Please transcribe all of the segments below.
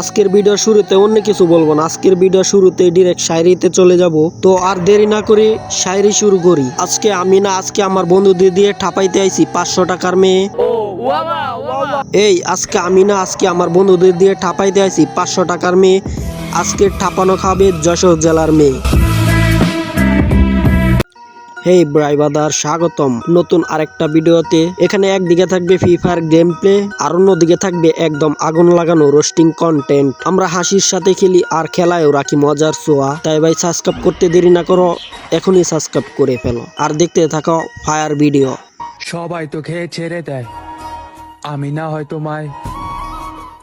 আজকের ভিডিও শুরুতে অন্য কিছু বলব না। আজকের ভিডিও শুরুতে ডিরেক্ট শায়রিতে চলে যাব। তো আর দেরি না করে শায়রি শুরু করি। আজকে আমি না, আজকে আমার বন্ধুদের দিয়ে ঠাপাইতে আইছি, পাঁচশো টাকার মেয়ে। এই, আজকে আমি না, আজকে আমার বন্ধুদের দিয়ে ঠাপাইতে আইছি, পাঁচশো টাকার মেয়ে। আজকে ঠাপানো খাবে যশোর জেলার মেয়ে। হেই ব্রাইবাদার স্বাগতম। নতুন আরেকটা ভিডিওতে এখানে একদিকে থাকবে ফ্রি ফায়ার গেম প্লে আর অন্যদিকে থাকবে একদম আগুন লাগানো রোস্টিং কন্টেন্ট আমরা হাসির সাথে খেলি আর খেলায়ও রাখি মজার সোয়া তাই ভাই সাবস্ক্রাইব করতে দেরি না করো এখনই সাবস্ক্রাইব করে ফেলো। আর দেখতে থাকো ফায়ার ভিডিও সবাই তো খেয়ে ছেড়ে দেয়। আমি না হয় তোমায়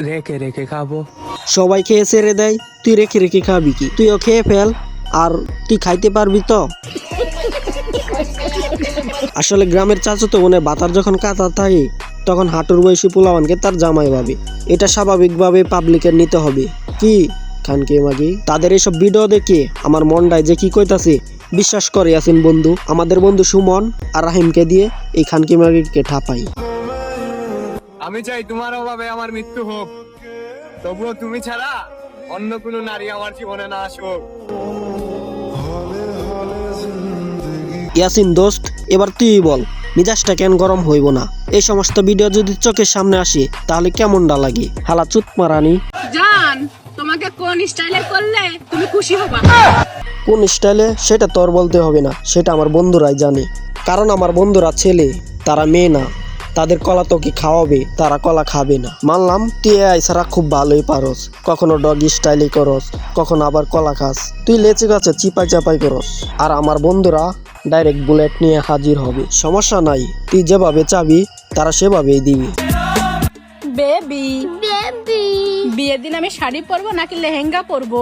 রেখে রেখে খাব। সবাই খেয়ে ছেড়ে দেয় তুই রেখে রেখে খাবি কি? তুইও খেয়ে ফেল আর তুই খাইতে পারবি তো? আসলে গ্রামের চাচতো মনে বাতার যখন কাতার থাকে, তখন হাঁটুর বয়সী পোলাওয়ানকে তার জামাই ভাবে। এটা স্বাভাবিকভাবে পাবলিকের নিতে হবে। কি? খানকে মাগি? তাদের এসব ভিডিও দেখে আমার মনটায় যে কি কইতাছে, বিশ্বাস করে আছেন বন্ধু। আমাদের বন্ধু সুমন আর রাহিমকে দিয়ে এই খানকি মাগিকে ঠাপাই। আমি চাই তোমার অভাবে আমার মৃত্যু হোক। তবুও তুমি ছাড়া অন্য কোনো নারী আমার জীবনে না আসুক। ইয়াসিন দোস্ত এবার তুই বল মিজাজটা কেন গরম হইব না? এই সমস্ত ভিডিও যদি চোখের সামনে আসে তাহলে কেমন কেমনটা লাগে? হালা চুত মারানি জান তোমাকে কোন স্টাইলে করলে তুমি খুশি হবা? কোন স্টাইলে সেটা তোর বলতে হবে না সেটা আমার বন্ধুরাই জানে। কারণ আমার বন্ধুরা ছেলে তারা মেয়ে না। তাদের কলা তো কি খাওয়াবে তারা কলা খাবে না। মানলাম তুই এ ছাড়া খুব ভালোই পারস। কখনো ডগি স্টাইলে করস কখনো আবার কলা খাস। তুই লেচে গাছে চিপাই চাপাই করস। আর আমার বন্ধুরা ডাইরেক্ট বুলেট নিয়ে হাজির হবে। সমস্যা নাই তুই যেভাবে চাবি তারা সেভাবেই দিবি। বেবি। বেবি। বিয়ের দিন আমি শাড়ি পরবো নাকি লেহেঙ্গা পরবো?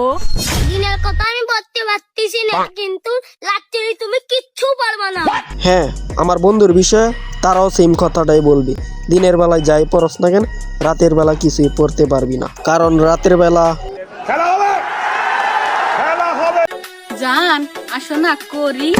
দিনের কথা আমি বলতে পারতেছি না কিন্তু রাত্রি তুমি কিচ্ছু পারবে না। হ্যাঁ আমার বন্ধুর বিষয়ে তারাও সেম কথাটাই বলবি। দিনের বেলায় যাই পরস না কেন রাতের বেলা কিছুই পড়তে পারবি না। কারণ রাতের বেলা জান আসো না করি।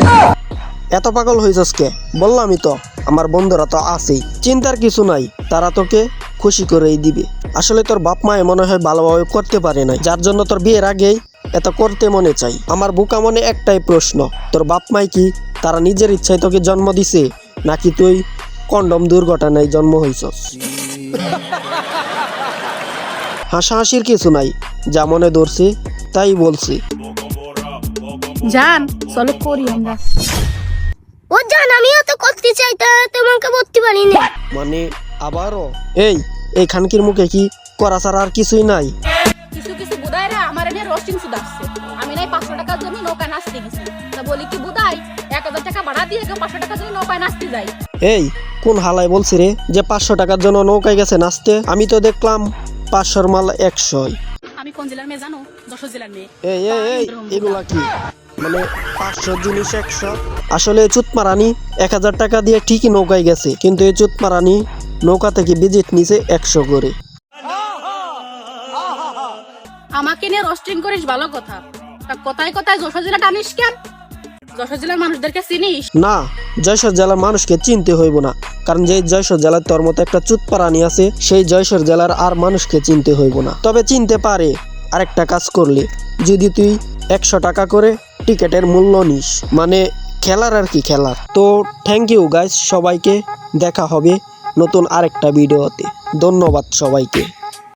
এত পাগল হয়েছস কে? বললামই তো, আমার বন্ধুরা তো আছেই। চিন্তার কিছু নাই, তারা তোকে খুশি করেই দিবে। আসলে তোর বাপ মায়ে মনে হয় ভালোভাবে করতে পারে নাই। যার জন্য তোর বিয়ের আগেই এত করতে মনে চাই। আমার বুকা মনে একটাই প্রশ্ন, তোর বাপ মাই কি তারা নিজের ইচ্ছায় তোকে জন্ম দিছে, নাকি তুই কন্ডম দুর্ঘটনায় জন্ম হইছস? হাসাহাসির কিছু নাই, যা মনে ধরছে তাই বলছি। জান, চলো করি আমরা। ও জান আমিও তো করতে চাই তা তোমাকে বলতে পারি না মানে আবারও? এই এই খানকির মুখে কি করা ছাড়া আর কিছুই নাই? কিছু কিছু বুদাইরা আমার এনে রোস্টিং সুদাচ্ছে আমি নাই পাঁচশো টাকার জন্য নৌকায় নাচতে গেছি। তা বলি কি বুদাই এক হাজার টাকা ভাড়া দিয়ে কেউ পাঁচশো টাকার জন্য নৌকায় নাচতে যাই এই কোন হালাই বলছি রে যে পাঁচশো টাকার জন্য নৌকায় গেছে নাচতে আমি তো দেখলাম পাঁচশোর মাল একশোই। আমি কোন জেলার মেয়ে জানো? যশোর জেলার মেয়ে। এই এই এই এগুলা কি? মানে পাঁচশো জিনিস একশো। আসলে চুতমারানি এক হাজার টাকা দিয়ে ঠিকই নৌকায় গেছে কিন্তু এই চুতমারানি নৌকা থেকে ভিজিট নিছে একশো করে। আমাকে নিয়ে রোস্টিং করিস ভালো কথা। তা কোথায় কোথায় যশোর জেলা টানিস কেন? যশোর জেলার মানুষদেরকে চিনিস? না যশোর জেলার মানুষকে চিনতে হইব না কারণ যে যশোর জেলার তোর মতো একটা চুতপারানি আছে সেই যশোর জেলার আর মানুষকে চিনতে হইব না। তবে চিনতে পারে আরেকটা কাজ করলে যদি তুই একশো টাকা করে টিকেটের মূল্য নিস। মানে খেলার আর কি খেলার। তো থ্যাংক ইউ গাইস সবাইকে। দেখা হবে নতুন আরেকটা ভিডিওতে ধন্যবাদ সবাইকে।